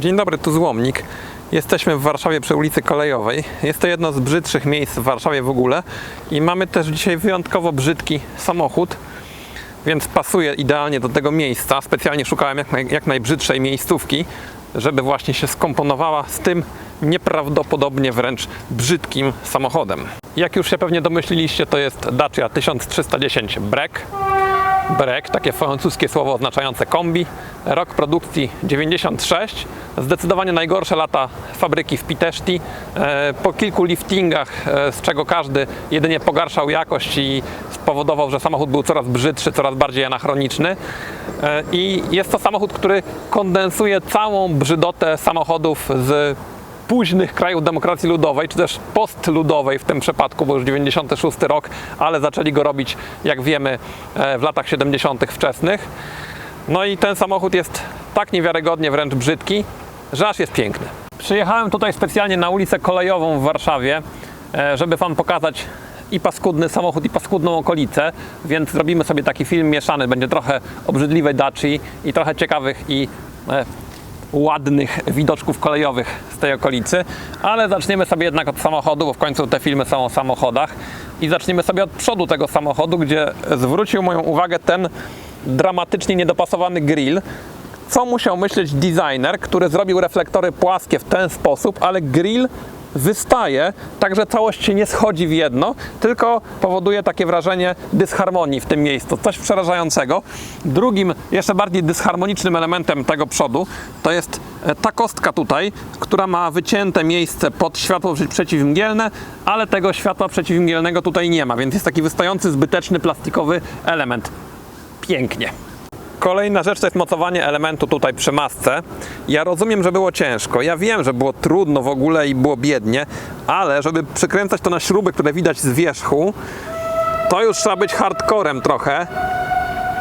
Dzień dobry, tu Złomnik. Jesteśmy w Warszawie przy ulicy Kolejowej. Jest to jedno z brzydszych miejsc w Warszawie w ogóle i mamy też dzisiaj wyjątkowo brzydki samochód, więc pasuje idealnie do tego miejsca. Specjalnie szukałem jak, naj, jak najbrzydszej miejscówki, żeby właśnie się skomponowała z tym nieprawdopodobnie wręcz brzydkim samochodem. Jak już się pewnie domyśliliście, to jest Dacia 1310 Break. Brek, takie francuskie słowo oznaczające kombi. Rok produkcji 96. Zdecydowanie najgorsze lata fabryki w Piteszti. E, Po kilku liftingach, e, z czego każdy jedynie pogarszał jakość i spowodował, że samochód był coraz brzydszy, coraz bardziej anachroniczny. E, I jest to samochód, który kondensuje całą brzydotę samochodów z późnych krajów demokracji ludowej, czy też postludowej w tym przypadku, bo już 96 rok, ale zaczęli go robić, jak wiemy, e, w latach 70. wczesnych. No i ten samochód jest tak niewiarygodnie wręcz brzydki, że aż jest piękny. Przyjechałem tutaj specjalnie na ulicę Kolejową w Warszawie, e, żeby Wam pokazać i paskudny samochód, i paskudną okolicę, więc zrobimy sobie taki film mieszany. Będzie trochę obrzydliwej Daci i trochę ciekawych i e, ładnych widoczków kolejowych z tej okolicy, ale zaczniemy sobie jednak od samochodu, bo w końcu te filmy są o samochodach i zaczniemy sobie od przodu tego samochodu, gdzie zwrócił moją uwagę ten dramatycznie niedopasowany grill. Co musiał myśleć designer, który zrobił reflektory płaskie w ten sposób, ale grill wystaje, tak że całość się nie schodzi w jedno, tylko powoduje takie wrażenie dysharmonii w tym miejscu. Coś przerażającego. Drugim, jeszcze bardziej dysharmonicznym elementem tego przodu to jest e, ta kostka tutaj, która ma wycięte miejsce pod światło przeciwmgielne, ale tego światła przeciwmgielnego tutaj nie ma, więc jest taki wystający, zbyteczny plastikowy element. Pięknie. Kolejna rzecz to jest mocowanie elementu tutaj przy masce. Ja rozumiem, że było ciężko. Ja wiem, że było trudno w ogóle i było biednie, ale żeby przykręcać to na śruby, które widać z wierzchu, to już trzeba być hardcorem trochę.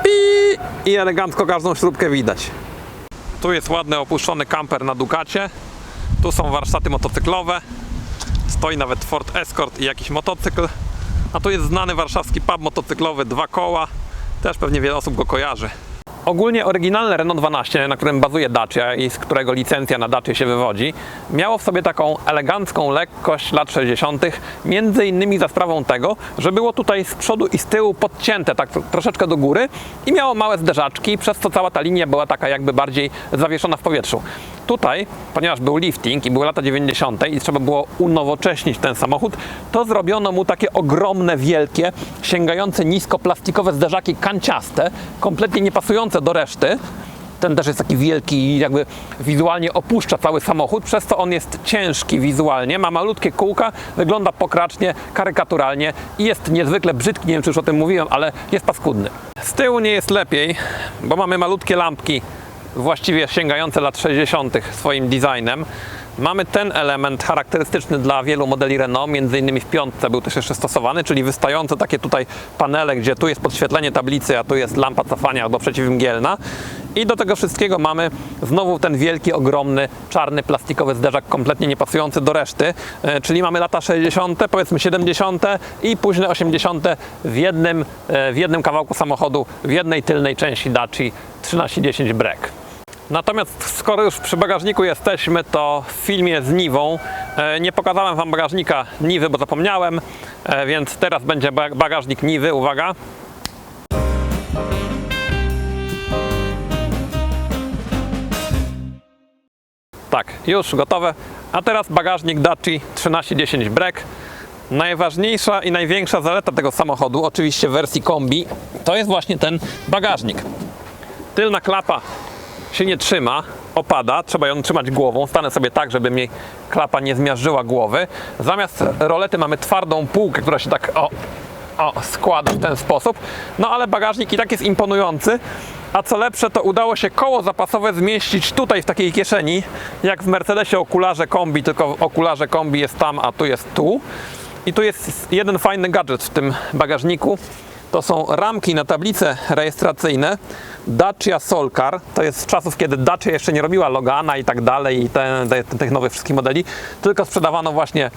Pi! I elegancko każdą śrubkę widać. Tu jest ładny opuszczony kamper na Ducacie. Tu są warsztaty motocyklowe. Stoi nawet Ford Escort i jakiś motocykl. A tu jest znany warszawski pub motocyklowy, dwa koła. Też pewnie wiele osób go kojarzy. Ogólnie oryginalne Renault 12, na którym bazuje Dacia i z którego licencja na Dacia się wywodzi, miało w sobie taką elegancką lekkość lat 60., między innymi za sprawą tego, że było tutaj z przodu i z tyłu podcięte tak tro- troszeczkę do góry i miało małe zderzaczki, przez co cała ta linia była taka jakby bardziej zawieszona w powietrzu. Tutaj, ponieważ był lifting i były lata 90. i trzeba było unowocześnić ten samochód, to zrobiono mu takie ogromne, wielkie, sięgające nisko plastikowe zderzaki kanciaste, kompletnie niepasujące do reszty. Ten też jest taki wielki jakby wizualnie opuszcza cały samochód, przez co on jest ciężki wizualnie, ma malutkie kółka, wygląda pokracznie, karykaturalnie i jest niezwykle brzydki, nie wiem czy już o tym mówiłem, ale jest paskudny. Z tyłu nie jest lepiej, bo mamy malutkie lampki właściwie sięgające lat 60. swoim designem. Mamy ten element charakterystyczny dla wielu modeli Renault, między innymi w piątce był też jeszcze stosowany, czyli wystające takie tutaj panele, gdzie tu jest podświetlenie tablicy, a tu jest lampa cofania albo przeciwmgielna. I do tego wszystkiego mamy znowu ten wielki, ogromny, czarny, plastikowy zderzak, kompletnie niepasujący do reszty. E, Czyli mamy lata 60., powiedzmy 70. i późne 80. w jednym, e, w jednym kawałku samochodu, w jednej tylnej części Daci 1310 Break. Natomiast skoro już przy bagażniku jesteśmy, to w filmie z Niwą e, nie pokazałem Wam bagażnika Niwy, bo zapomniałem, e, więc teraz będzie ba- bagażnik Niwy, uwaga. Tak, już gotowe. A teraz bagażnik Daci 1310 Break. Najważniejsza i największa zaleta tego samochodu, oczywiście w wersji kombi, to jest właśnie ten bagażnik. Tylna klapa się nie trzyma, opada, trzeba ją trzymać głową. Stanę sobie tak, żeby mi klapa nie zmiażdżyła głowy. Zamiast rolety mamy twardą półkę, która się tak o, o, składa w ten sposób. No ale bagażnik i tak jest imponujący. A co lepsze, to udało się koło zapasowe zmieścić tutaj w takiej kieszeni, jak w Mercedesie okularze kombi, tylko okularze kombi jest tam, a tu jest tu. I tu jest jeden fajny gadżet w tym bagażniku. To są ramki na tablice rejestracyjne Dacia Solcar. To jest z czasów, kiedy Dacia jeszcze nie robiła Logana i tak dalej i te, tych nowych wszystkich modeli, tylko sprzedawano właśnie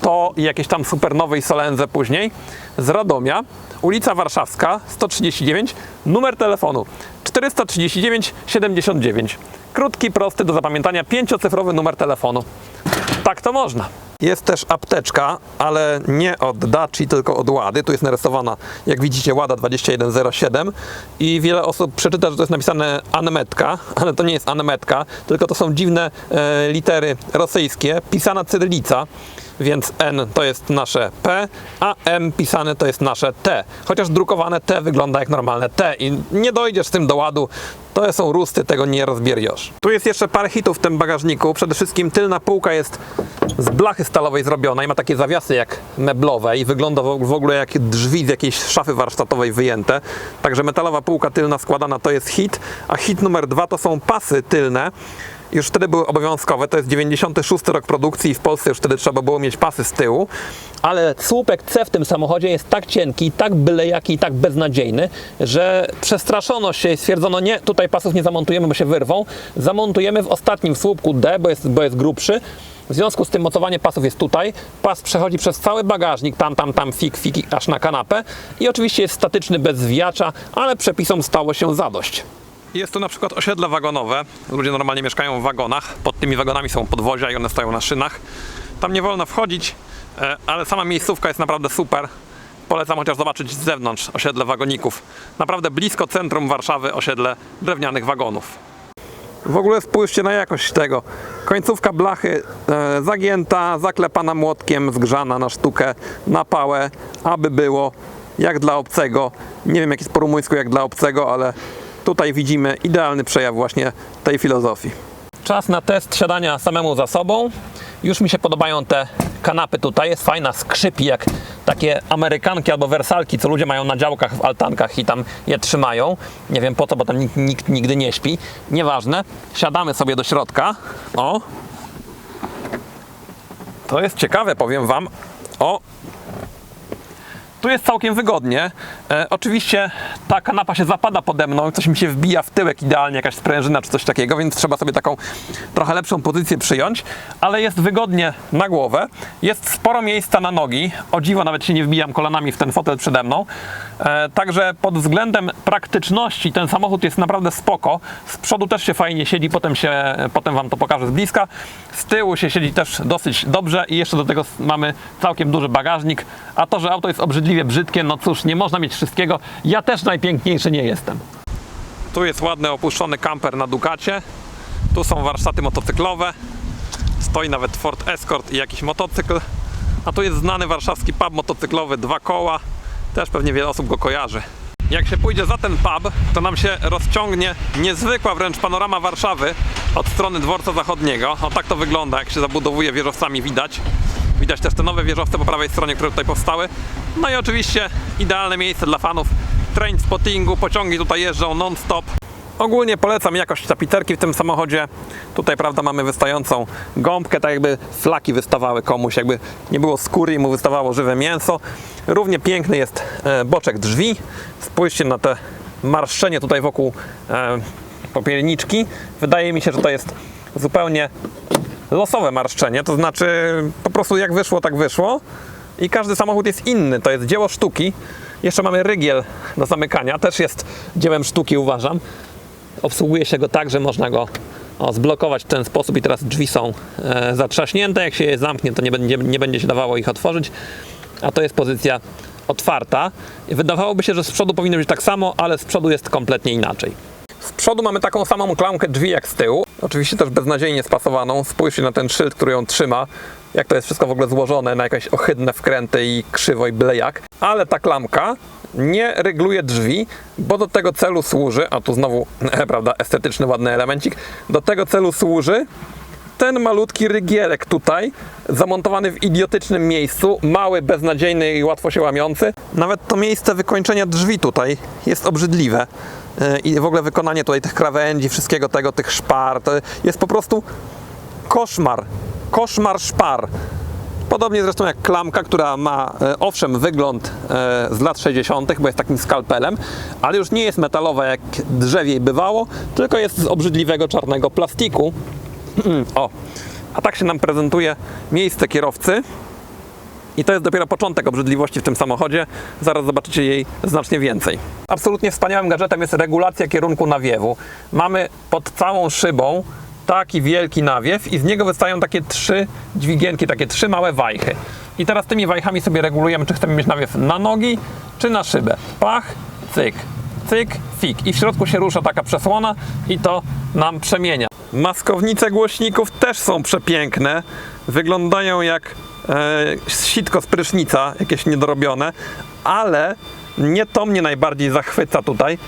to i jakieś tam super nowe i Solenze później. Z Radomia, ulica Warszawska 139, numer telefonu 439 79. Krótki, prosty do zapamiętania, pięciocyfrowy numer telefonu. Tak to można. Jest też apteczka, ale nie od Daci, tylko od Łady. Tu jest narysowana, jak widzicie, Łada 2107 i wiele osób przeczyta, że to jest napisane Anmetka, ale to nie jest Anmetka, tylko to są dziwne e, litery rosyjskie, pisana cyrylica, więc N to jest nasze P, a M pisane to jest nasze T. Chociaż drukowane T wygląda jak normalne T i nie dojdziesz z tym do ładu. To są rusty, tego nie rozbieriosz. Tu jest jeszcze parę hitów w tym bagażniku. Przede wszystkim tylna półka jest z blachy stalowej zrobiona i ma takie zawiasy jak meblowe i wygląda w w ogóle jak drzwi z jakiejś szafy warsztatowej wyjęte. Także metalowa półka tylna składana to jest hit, a hit numer dwa to są pasy tylne. Już wtedy były obowiązkowe, to jest 96 rok produkcji i w Polsce już wtedy trzeba było mieć pasy z tyłu. ale słupek C w tym samochodzie jest tak cienki, tak byle jaki i tak beznadziejny, że przestraszono się i stwierdzono, nie, tutaj pasów nie zamontujemy, bo się wyrwą. Zamontujemy w ostatnim słupku D, bo jest, bo jest grubszy. W związku z tym mocowanie pasów jest tutaj. Pas przechodzi przez cały bagażnik, tam, tam, tam, fik, fik, aż na kanapę. I oczywiście jest statyczny bez zwijacza, ale przepisom stało się zadość. Jest tu na przykład osiedle wagonowe. Ludzie normalnie mieszkają w wagonach. Pod tymi wagonami są podwozia i one stoją na szynach. Tam nie wolno wchodzić, e, ale sama miejscówka jest naprawdę super. Polecam chociaż zobaczyć z zewnątrz osiedle wagoników. Naprawdę blisko centrum Warszawy osiedle drewnianych wagonów. W ogóle spójrzcie na jakość tego. Końcówka blachy e, zagięta, zaklepana młotkiem, zgrzana na sztukę, na pałę, aby było jak dla obcego. Nie wiem jak jest po rumuńsku jak dla obcego, ale tutaj widzimy idealny przejaw właśnie tej filozofii. Czas na test siadania samemu za sobą. Już mi się podobają te kanapy tutaj. Jest fajna, skrzypi jak takie amerykanki albo wersalki, co ludzie mają na działkach w altankach i tam je trzymają. Nie wiem po co, bo tam nikt, nikt nigdy nie śpi. Nieważne. Siadamy sobie do środka. O! To jest ciekawe, powiem Wam. O! Tu jest całkiem wygodnie. E, oczywiście ta kanapa się zapada pode mną, coś mi się wbija w tyłek idealnie, jakaś sprężyna czy coś takiego, więc trzeba sobie taką trochę lepszą pozycję przyjąć, ale jest wygodnie na głowę. Jest sporo miejsca na nogi. O dziwo nawet się nie wbijam kolanami w ten fotel przede mną. E, także pod względem praktyczności ten samochód jest naprawdę spoko. Z przodu też się fajnie siedzi, potem, się, potem Wam to pokażę z bliska. Z tyłu się siedzi też dosyć dobrze i jeszcze do tego mamy całkiem duży bagażnik. A to, że auto jest obrzydliwie brzydkie, no cóż, nie można mieć wszystkiego. Ja też najpiękniejszy nie jestem. Tu jest ładny opuszczony kamper na Ducacie. Tu są warsztaty motocyklowe. Stoi nawet Ford Escort i jakiś motocykl. A tu jest znany warszawski pub motocyklowy, dwa koła. Też pewnie wiele osób go kojarzy. Jak się pójdzie za ten pub, to nam się rozciągnie niezwykła wręcz panorama Warszawy od strony dworca zachodniego. O tak to wygląda, jak się zabudowuje wieżowcami widać. Widać też te nowe wieżowce po prawej stronie, które tutaj powstały. No i oczywiście idealne miejsce dla fanów train spottingu. Pociągi tutaj jeżdżą non-stop. Ogólnie polecam jakość tapiterki w tym samochodzie. Tutaj, prawda, mamy wystającą gąbkę, tak jakby flaki wystawały komuś, jakby nie było skóry i mu wystawało żywe mięso. Równie piękny jest e, boczek drzwi. Spójrzcie na te marszczenie tutaj wokół e, popielniczki. Wydaje mi się, że to jest zupełnie losowe marszczenie, to znaczy po prostu jak wyszło, tak wyszło. I każdy samochód jest inny, to jest dzieło sztuki. Jeszcze mamy rygiel do zamykania, też jest dziełem sztuki, uważam. Obsługuje się go tak, że można go o, zblokować w ten sposób i teraz drzwi są e, zatrzaśnięte. Jak się je zamknie, to nie będzie, nie będzie się dawało ich otworzyć. A to jest pozycja otwarta. Wydawałoby się, że z przodu powinno być tak samo, ale z przodu jest kompletnie inaczej. Z przodu mamy taką samą klamkę drzwi jak z tyłu. Oczywiście też beznadziejnie spasowaną. Spójrzcie na ten szyld, który ją trzyma. Jak to jest wszystko w ogóle złożone na jakieś ohydne wkręty i krzywo i byle jak. Ale ta klamka nie reguluje drzwi, bo do tego celu służy, a tu znowu, prawda, estetyczny, ładny elemencik, do tego celu służy ten malutki rygielek tutaj, zamontowany w idiotycznym miejscu, mały, beznadziejny i łatwo się łamiący. Nawet to miejsce wykończenia drzwi tutaj jest obrzydliwe. Yy, I w ogóle wykonanie tutaj tych krawędzi, wszystkiego tego, tych szpar, to jest po prostu koszmar. Koszmar szpar. Podobnie zresztą jak klamka, która ma e, owszem wygląd e, z lat 60., bo jest takim skalpelem, ale już nie jest metalowa jak drzewiej bywało, tylko jest z obrzydliwego czarnego plastiku. o, a tak się nam prezentuje miejsce kierowcy. I to jest dopiero początek obrzydliwości w tym samochodzie. Zaraz zobaczycie jej znacznie więcej. Absolutnie wspaniałym gadżetem jest regulacja kierunku nawiewu. Mamy pod całą szybą taki wielki nawiew i z niego wystają takie trzy dźwigienki, takie trzy małe wajchy. I teraz tymi wajchami sobie regulujemy, czy chcemy mieć nawiew na nogi, czy na szybę. Pach, cyk, cyk, fik. I w środku się rusza taka przesłona i to nam przemienia. Maskownice głośników też są przepiękne. Wyglądają jak sitko z prysznica, jakieś niedorobione, ale nie to mnie najbardziej zachwyca tutaj.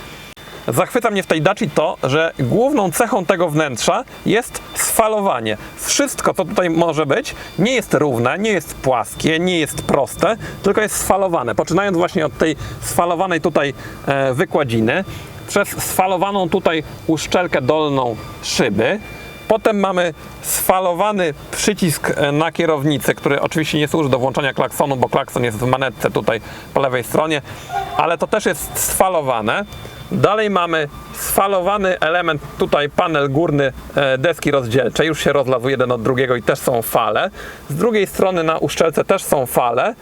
Zachwyca mnie w tej Daci to, że główną cechą tego wnętrza jest sfalowanie. Wszystko, co tutaj może być, nie jest równe, nie jest płaskie, nie jest proste, tylko jest sfalowane. Poczynając właśnie od tej sfalowanej tutaj e, wykładziny, przez sfalowaną tutaj uszczelkę dolną szyby, Potem mamy sfalowany przycisk e, na kierownicy, który oczywiście nie służy do włączania klaksonu, bo klakson jest w manetce tutaj po lewej stronie, ale to też jest sfalowane. Dalej mamy sfalowany element, tutaj panel górny e, deski rozdzielczej, już się rozlazł jeden od drugiego i też są fale. Z drugiej strony na uszczelce też są fale.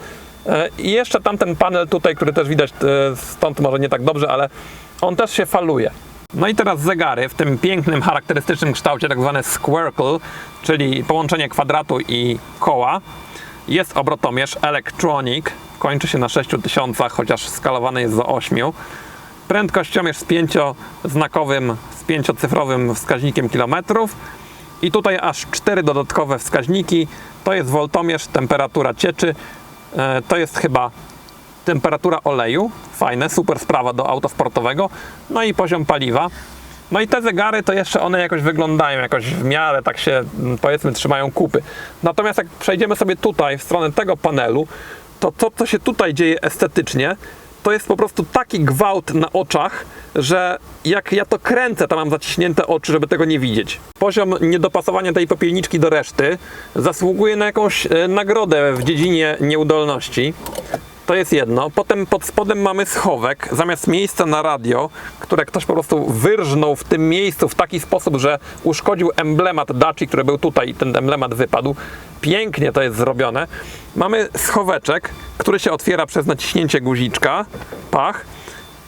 E, I jeszcze tamten panel tutaj, który też widać stąd może nie tak dobrze, ale on też się faluje. No i teraz zegary w tym pięknym, charakterystycznym kształcie, tak zwane squircle, czyli połączenie kwadratu i koła. Jest obrotomierz Electronic, kończy się na 6000, chociaż skalowany jest do 8. Prędkościomierz z pięcioznakowym, z pięciocyfrowym wskaźnikiem kilometrów. I tutaj aż cztery dodatkowe wskaźniki. To jest woltomierz, temperatura cieczy. E, To jest chyba temperatura oleju, fajne, super sprawa do auta sportowego, no i poziom paliwa. No i te zegary to jeszcze one jakoś wyglądają, jakoś w miarę tak się mm, powiedzmy trzymają kupy. Natomiast jak przejdziemy sobie tutaj w stronę tego panelu, to to co się tutaj dzieje estetycznie, to jest po prostu taki gwałt na oczach, że jak ja to kręcę, to mam zaciśnięte oczy, żeby tego nie widzieć. Poziom niedopasowania tej popielniczki do reszty zasługuje na jakąś e, nagrodę w dziedzinie nieudolności. To jest jedno. Potem pod spodem mamy schowek. Zamiast miejsca na radio, które ktoś po prostu wyrżnął w tym miejscu w taki sposób, że uszkodził emblemat Daci, który był tutaj i ten emblemat wypadł. Pięknie to jest zrobione. Mamy schoweczek, który się otwiera przez naciśnięcie guziczka. Pach.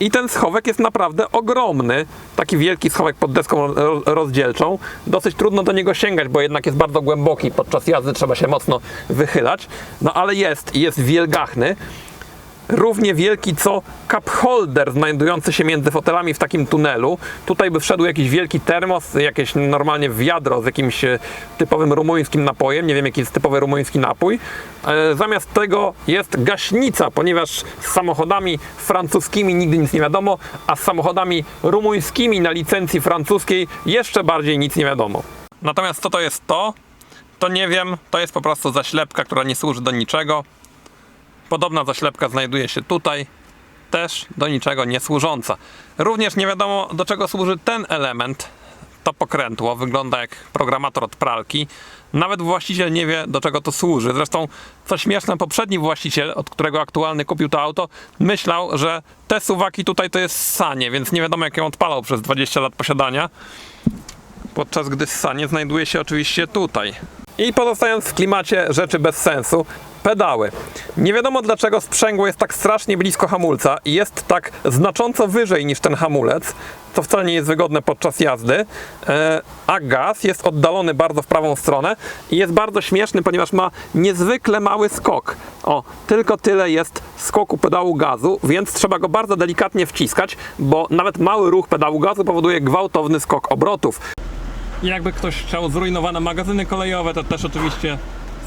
I ten schowek jest naprawdę ogromny. Taki wielki schowek pod deską ro- rozdzielczą. Dosyć trudno do niego sięgać, bo jednak jest bardzo głęboki. Podczas jazdy trzeba się mocno wychylać. No ale jest i jest wielgachny. Równie wielki co cup holder znajdujący się między fotelami w takim tunelu. Tutaj by wszedł jakiś wielki termos, jakieś normalnie wiadro z jakimś e, typowym rumuńskim napojem. Nie wiem jaki jest typowy rumuński napój. E, Zamiast tego jest gaśnica, ponieważ z samochodami francuskimi nigdy nic nie wiadomo, a z samochodami rumuńskimi na licencji francuskiej jeszcze bardziej nic nie wiadomo. Natomiast co to jest to? To nie wiem, to jest po prostu zaślepka, która nie służy do niczego. Podobna zaślepka znajduje się tutaj, też do niczego nie służąca. Również nie wiadomo do czego służy ten element. To pokrętło wygląda jak programator od pralki. Nawet właściciel nie wie do czego to służy. Zresztą, co śmieszne, poprzedni właściciel, od którego aktualny kupił to auto, myślał, że te suwaki tutaj to jest sanie, więc nie wiadomo jak ją odpalał przez 20 lat posiadania podczas gdy ssanie znajduje się oczywiście tutaj. I pozostając w klimacie rzeczy bez sensu, pedały. Nie wiadomo dlaczego sprzęgło jest tak strasznie blisko hamulca i jest tak znacząco wyżej niż ten hamulec, co wcale nie jest wygodne podczas jazdy, e, a gaz jest oddalony bardzo w prawą stronę i jest bardzo śmieszny, ponieważ ma niezwykle mały skok. O, tylko tyle jest skoku pedału gazu, więc trzeba go bardzo delikatnie wciskać, bo nawet mały ruch pedału gazu powoduje gwałtowny skok obrotów. Jakby ktoś chciał zrujnowane magazyny kolejowe, to też oczywiście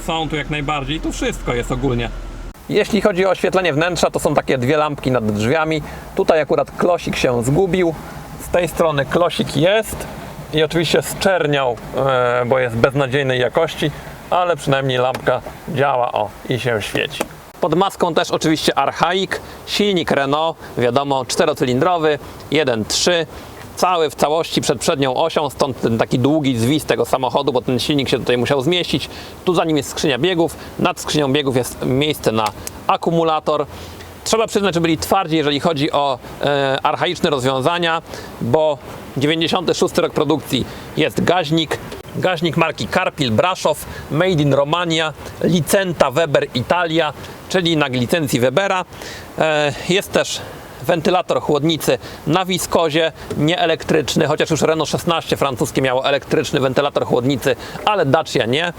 są tu jak najbardziej. Tu wszystko jest ogólnie. Jeśli chodzi o oświetlenie wnętrza, to są takie dwie lampki nad drzwiami. Tutaj akurat klosik się zgubił. Z tej strony klosik jest i oczywiście zczerniał, e, bo jest beznadziejnej jakości, ale przynajmniej lampka działa o i się świeci. Pod maską też oczywiście Archaik, silnik Renault, wiadomo, czterocylindrowy, 1.3 cały w całości przed przednią osią, stąd ten taki długi zwis tego samochodu, bo ten silnik się tutaj musiał zmieścić. Tu za nim jest skrzynia biegów, nad skrzynią biegów jest miejsce na akumulator. Trzeba przyznać, że byli twardzi, jeżeli chodzi o e, archaiczne rozwiązania, bo 96 rok produkcji jest gaźnik, Gaźnik marki Karpil Braszow, Made in Romania, Licenta Weber Italia, czyli na licencji Webera. E, Jest też wentylator chłodnicy na wiskozie, nieelektryczny, chociaż już Renault 16 francuskie miało elektryczny wentylator chłodnicy, ale Dacia nie.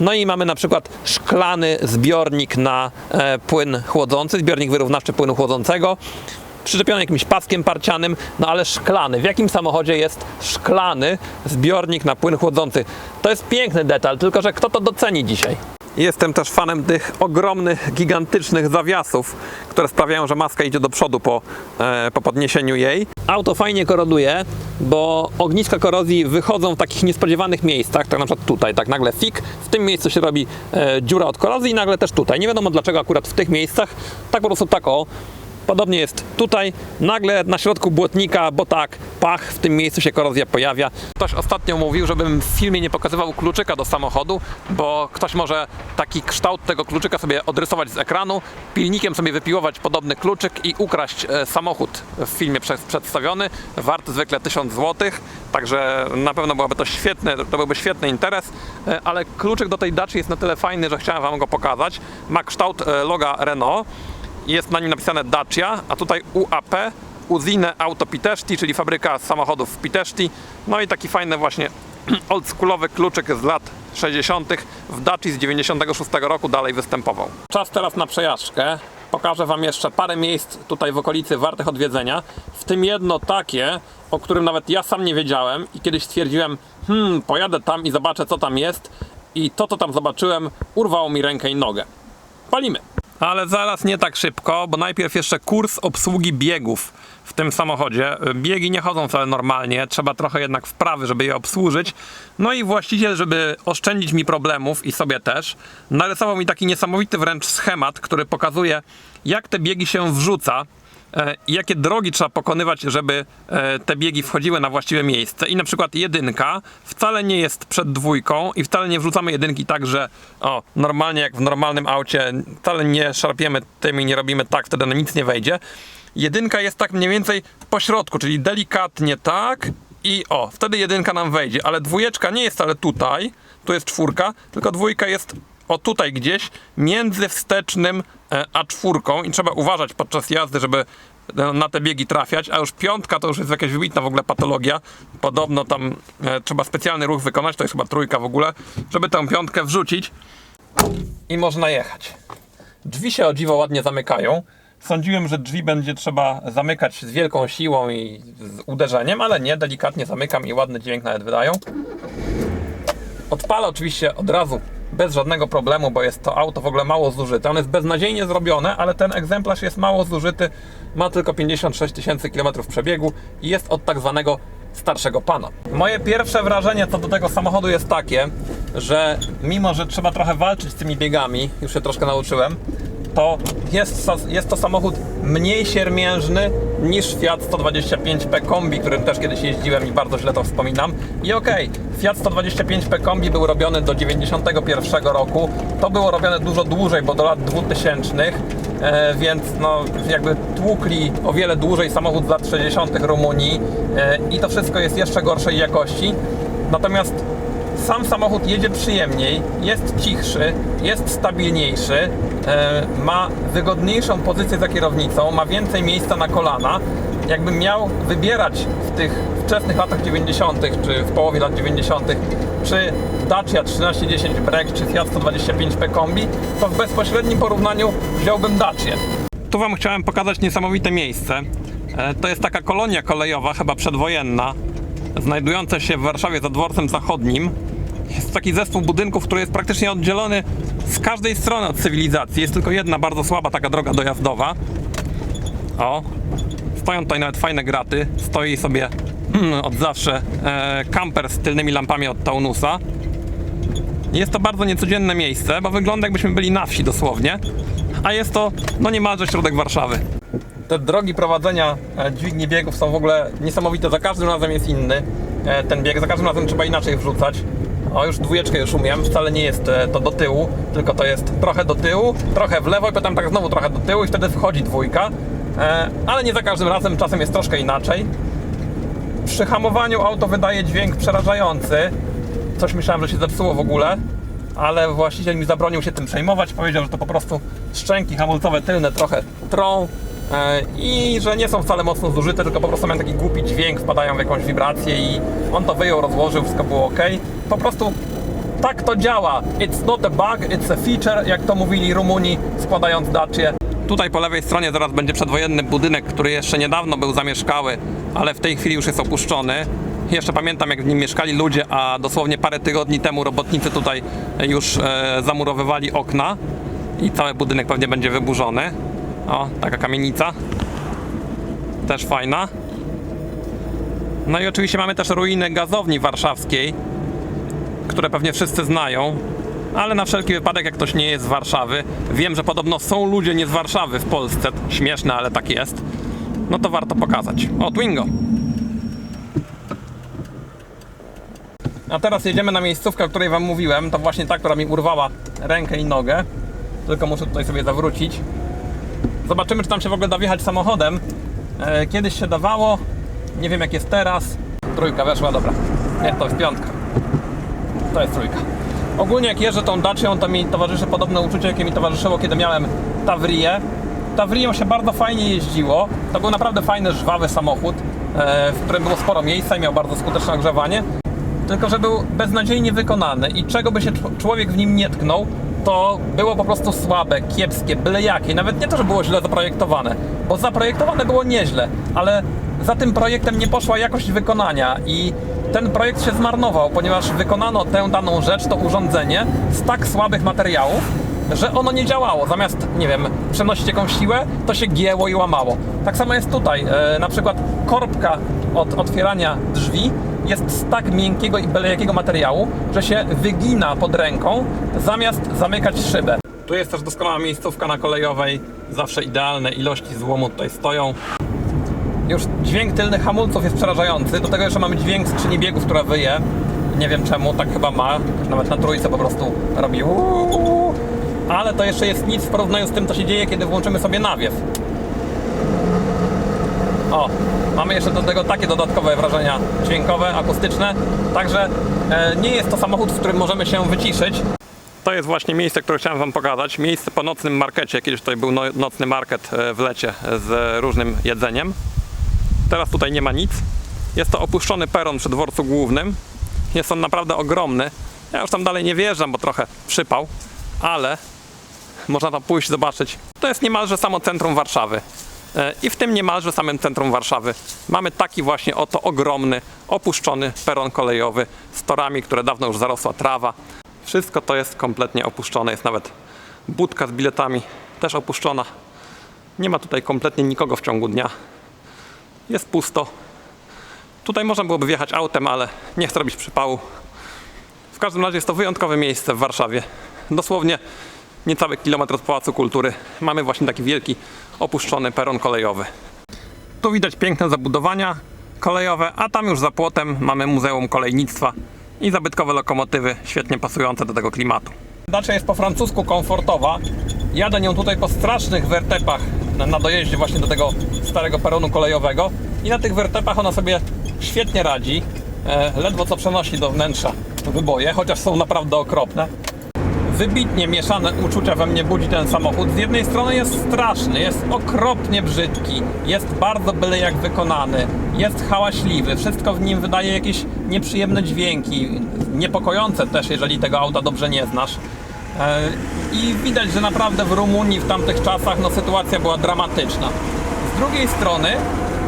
No i mamy na przykład szklany zbiornik na e, płyn chłodzący, zbiornik wyrównawczy płynu chłodzącego przyczepiony jakimś paskiem parcianym, no ale szklany. W jakim samochodzie jest szklany zbiornik na płyn chłodzący? To jest piękny detal, tylko że kto to doceni dzisiaj? Jestem też fanem tych ogromnych, gigantycznych zawiasów, które sprawiają, że maska idzie do przodu po, e, po podniesieniu jej. Auto fajnie koroduje, bo ogniska korozji wychodzą w takich niespodziewanych miejscach, tak na przykład tutaj, tak nagle fik, w tym miejscu się robi e, dziura od korozji i nagle też tutaj. Nie wiadomo dlaczego akurat w tych miejscach, tak po prostu tak o. Podobnie jest tutaj, nagle na środku błotnika, bo tak, pach, w tym miejscu się korozja pojawia. Ktoś ostatnio mówił, żebym w filmie nie pokazywał kluczyka do samochodu, bo ktoś może taki kształt tego kluczyka sobie odrysować z ekranu, pilnikiem sobie wypiłować podobny kluczyk i ukraść e, samochód w filmie przedstawiony, warty zwykle 1000 zł, także na pewno byłoby to świetny, to byłby świetny interes, e, ale kluczyk do tej Daci jest na tyle fajny, że chciałem Wam go pokazać. Ma kształt e, loga Renault, jest na nim napisane Dacia, a tutaj UAP, Uzine Auto Pitești, czyli fabryka samochodów w Pitești. No i taki fajny właśnie oldschoolowy kluczyk z lat 60. w Daci z 96 roku dalej występował. Czas teraz na przejażdżkę. Pokażę Wam jeszcze parę miejsc tutaj w okolicy wartych odwiedzenia. W tym jedno takie, o którym nawet ja sam nie wiedziałem i kiedyś stwierdziłem, hmm, pojadę tam i zobaczę co tam jest. I to, co tam zobaczyłem, urwało mi rękę i nogę. Palimy! Ale zaraz nie tak szybko, bo najpierw jeszcze kurs obsługi biegów w tym samochodzie. Biegi nie chodzą wcale normalnie, trzeba trochę jednak wprawy, żeby je obsłużyć. No i właściciel, żeby oszczędzić mi problemów i sobie też, narysował mi taki niesamowity wręcz schemat, który pokazuje, jak te biegi się wrzuca i jakie drogi trzeba pokonywać, żeby e, te biegi wchodziły na właściwe miejsce. I na przykład jedynka wcale nie jest przed dwójką i wcale nie wrzucamy jedynki tak, że o, normalnie jak w normalnym aucie, wcale nie szarpiemy tym i nie robimy tak, wtedy na nic nie wejdzie. Jedynka jest tak mniej więcej po środku, czyli delikatnie tak i o, wtedy jedynka nam wejdzie, ale dwójeczka nie jest wcale tutaj, tu jest czwórka, tylko dwójka jest o tutaj gdzieś między wstecznym e, a czwórką i trzeba uważać podczas jazdy, żeby e, na te biegi trafiać, a już piątka to już jest jakaś wybitna w ogóle patologia. Podobno tam e, trzeba specjalny ruch wykonać, to jest chyba trójka w ogóle, żeby tę piątkę wrzucić i można jechać. Drzwi się o dziwo ładnie zamykają. Sądziłem, że drzwi będzie trzeba zamykać z wielką siłą i z uderzeniem, ale nie, delikatnie zamykam i ładny dźwięk nawet wydają. Odpala oczywiście od razu bez żadnego problemu, bo jest to auto w ogóle mało zużyte. On jest beznadziejnie zrobione, ale ten egzemplarz jest mało zużyty, ma tylko 56 tysięcy km przebiegu i jest od tak zwanego starszego pana. Moje pierwsze wrażenie co do tego samochodu jest takie, że mimo, że trzeba trochę walczyć z tymi biegami, już się troszkę nauczyłem, to jest, jest to samochód mniej siermiężny niż Fiat 125P Kombi, którym też kiedyś jeździłem i bardzo źle to wspominam. I okej, Fiat 125P Kombi był robiony do 91 roku. To było robione dużo dłużej, bo do lat 2000, e, więc no jakby tłukli o wiele dłużej samochód z lat 60. Rumunii e, i to wszystko jest jeszcze gorszej jakości. Natomiast sam samochód jedzie przyjemniej, jest cichszy, jest stabilniejszy, e, ma wygodniejszą pozycję za kierownicą, ma więcej miejsca na kolana. Jakbym miał wybierać w tych wczesnych latach 90., czy w połowie lat 90., czy Dacia 1310 Break, czy Fiat 125P Kombi, to w bezpośrednim porównaniu wziąłbym Dacię. Tu Wam chciałem pokazać niesamowite miejsce. E, To jest taka kolonia kolejowa, chyba przedwojenna, znajdująca się w Warszawie za dworcem zachodnim. Jest taki zespół budynków, który jest praktycznie oddzielony z każdej strony od cywilizacji. Jest tylko jedna bardzo słaba taka droga dojazdowa. O, stoją tutaj nawet fajne graty. Stoi sobie hmm, od zawsze e, kamper z tylnymi lampami od Taunusa. Jest to bardzo niecodzienne miejsce, bo wygląda jakbyśmy byli na wsi dosłownie, a jest to no niemalże środek Warszawy. Te drogi prowadzenia e, dźwigni biegów są w ogóle niesamowite, za każdym razem jest inny e, ten bieg, za każdym razem trzeba inaczej wrzucać. O, już dwójeczkę już umiem, wcale nie jest e, to do tyłu, tylko to jest trochę do tyłu, trochę w lewo i potem tak znowu trochę do tyłu i wtedy wchodzi dwójka. E, Ale nie za każdym razem, czasem jest troszkę inaczej. Przy hamowaniu auto wydaje dźwięk przerażający. coś myślałem, że się zepsuło w ogóle, ale właściciel mi zabronił się tym przejmować. Powiedział, że to po prostu szczęki hamulcowe tylne trochę trą i że nie są wcale mocno zużyte, tylko po prostu mają taki głupi dźwięk, wpadają w jakąś wibrację i on to wyjął, rozłożył, wszystko było ok. Po prostu tak to działa. It's not a bug, it's a feature, jak to mówili Rumuni składając Dacie. Tutaj po lewej stronie zaraz będzie przedwojenny budynek, który jeszcze niedawno był zamieszkały, ale w tej chwili już jest opuszczony. Jeszcze pamiętam, jak w nim mieszkali ludzie, a dosłownie parę tygodni temu robotnicy tutaj już e, zamurowywali okna i cały budynek pewnie będzie wyburzony. O, taka kamienica. Też fajna. No i oczywiście mamy też ruiny gazowni warszawskiej, które pewnie wszyscy znają. Ale na wszelki wypadek, jak ktoś nie jest z Warszawy, wiem, że podobno są ludzie nie z Warszawy w Polsce. Śmieszne, ale tak jest. No to warto pokazać. O, Twingo. A teraz jedziemy na miejscówkę, o której Wam mówiłem. To właśnie ta, która mi urwała rękę i nogę. Tylko muszę tutaj sobie zawrócić. Zobaczymy, czy tam się w ogóle da wjechać samochodem. E, Kiedyś się dawało. Nie wiem, jak jest teraz. Trójka weszła, dobra. Nie, to jest piątka. To jest trójka. Ogólnie jak jeżdżę tą Dacią, to mi towarzyszy podobne uczucie, jakie mi towarzyszyło, kiedy miałem Tavrię. Tavrią się bardzo fajnie jeździło. To był naprawdę fajny, żwawy samochód, e, w którym było sporo miejsca i miał bardzo skuteczne ogrzewanie. Tylko, że był beznadziejnie wykonany i czego by się cz- człowiek w nim nie tknął, to było po prostu słabe, kiepskie, byle jakie. Nawet nie to, że było źle zaprojektowane, bo zaprojektowane było nieźle, ale za tym projektem nie poszła jakość wykonania i ten projekt się zmarnował, ponieważ wykonano tę daną rzecz, to urządzenie z tak słabych materiałów, że ono nie działało. Zamiast, nie wiem, przenosić jakąś siłę, to się gięło i łamało. Tak samo jest tutaj. E, na przykład korbka od otwierania drzwi jest z tak miękkiego i byle materiału, że się wygina pod ręką, zamiast zamykać szybę. Tu jest też doskonała miejscówka na kolejowej. Zawsze idealne ilości złomu tutaj stoją. Już dźwięk tylnych hamulców jest przerażający. Do tego jeszcze mamy dźwięk skrzyni biegów, która wyje. Nie wiem czemu, tak chyba ma. Nawet na trójce po prostu robi. Ale to jeszcze jest nic w porównaniu z tym, co się dzieje, kiedy włączymy sobie nawiew. O, mamy jeszcze do tego takie dodatkowe wrażenia dźwiękowe, akustyczne. Także e, nie jest to samochód, w którym możemy się wyciszyć. To jest właśnie miejsce, które chciałem Wam pokazać. Miejsce po nocnym markecie. Kiedyś tutaj był no, nocny market e, w lecie z różnym jedzeniem. Teraz tutaj nie ma nic. Jest to opuszczony peron przy dworcu głównym. Jest on naprawdę ogromny. Ja już tam dalej nie wjeżdżam, bo trochę przypał, ale można tam pójść zobaczyć. To jest niemalże samo centrum Warszawy. E, I w tym niemalże samym centrum Warszawy mamy taki właśnie oto ogromny, opuszczony peron kolejowy z torami, które dawno już zarosła trawa. Wszystko to jest kompletnie opuszczone. Jest nawet budka z biletami, też opuszczona. Nie ma tutaj kompletnie nikogo w ciągu dnia. Jest pusto. Tutaj można byłoby wjechać autem, ale nie chcę robić przypału. W każdym razie jest to wyjątkowe miejsce w Warszawie. Dosłownie niecały kilometr od Pałacu Kultury mamy właśnie taki wielki, opuszczony peron kolejowy. Tu widać piękne zabudowania kolejowe, a tam już za płotem mamy Muzeum Kolejnictwa i zabytkowe lokomotywy, świetnie pasujące do tego klimatu. Dacia jest po francusku komfortowa. Jadę nią tutaj po strasznych wertepach na, na dojeździe właśnie do tego starego peronu kolejowego i na tych wertepach ona sobie świetnie radzi. E, ledwo co przenosi do wnętrza wyboje, chociaż są naprawdę okropne wybitnie mieszane uczucia we mnie budzi ten samochód. Z jednej strony jest straszny, jest okropnie brzydki, jest bardzo byle jak wykonany, jest hałaśliwy, wszystko w nim wydaje jakieś nieprzyjemne dźwięki, niepokojące też, jeżeli tego auta dobrze nie znasz. E, I widać, że naprawdę w Rumunii w tamtych czasach no, sytuacja była dramatyczna. Z drugiej strony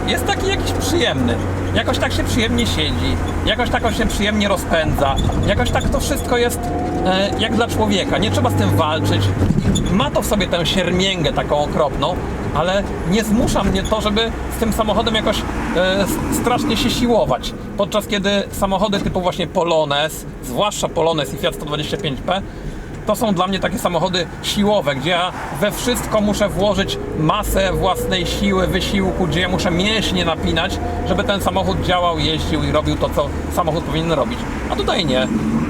jest taki jakiś przyjemny. Jakoś tak się przyjemnie siedzi, jakoś tak on się przyjemnie rozpędza, jakoś tak to wszystko jest e, jak dla człowieka. Nie trzeba z tym walczyć. Ma to w sobie tę siermięgę taką okropną, ale nie zmusza mnie to, żeby z tym samochodem jakoś e, strasznie się siłować. Podczas kiedy samochody typu właśnie Polones, zwłaszcza Polones i Fiat 125P, to są dla mnie takie samochody siłowe, gdzie ja we wszystko muszę włożyć masę własnej siły, wysiłku, gdzie ja muszę mięśnie napinać, żeby ten samochód działał, jeździł i robił to, co samochód powinien robić. A tutaj nie.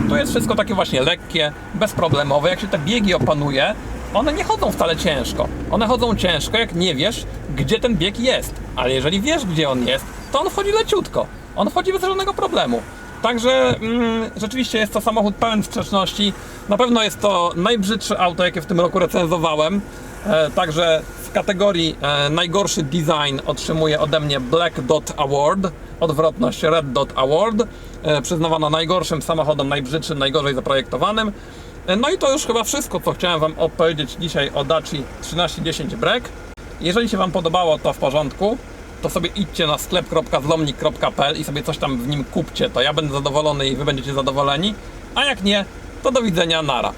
Tu jest wszystko takie właśnie lekkie, bezproblemowe. Jak się te biegi opanuje, one nie chodzą wcale ciężko. One chodzą ciężko, jak nie wiesz, gdzie ten bieg jest. Ale jeżeli wiesz, gdzie on jest, to on wchodzi leciutko. On wchodzi bez żadnego problemu. Także mm, rzeczywiście jest to samochód pełen sprzeczności. Na pewno jest to najbrzydsze auto, jakie w tym roku recenzowałem. E, także w kategorii e, najgorszy design otrzymuje ode mnie Black Dot Award, odwrotność Red Dot Award, e, przyznawana najgorszym samochodom, najbrzydszym, najgorzej zaprojektowanym. E, no i to już chyba wszystko, co chciałem Wam opowiedzieć dzisiaj o Daci 1310 Break. Jeżeli się Wam podobało, to w porządku. To sobie idźcie na sklep.zlomnik.pl i sobie coś tam w nim kupcie. To ja będę zadowolony i Wy będziecie zadowoleni. A jak nie, to do widzenia, nara.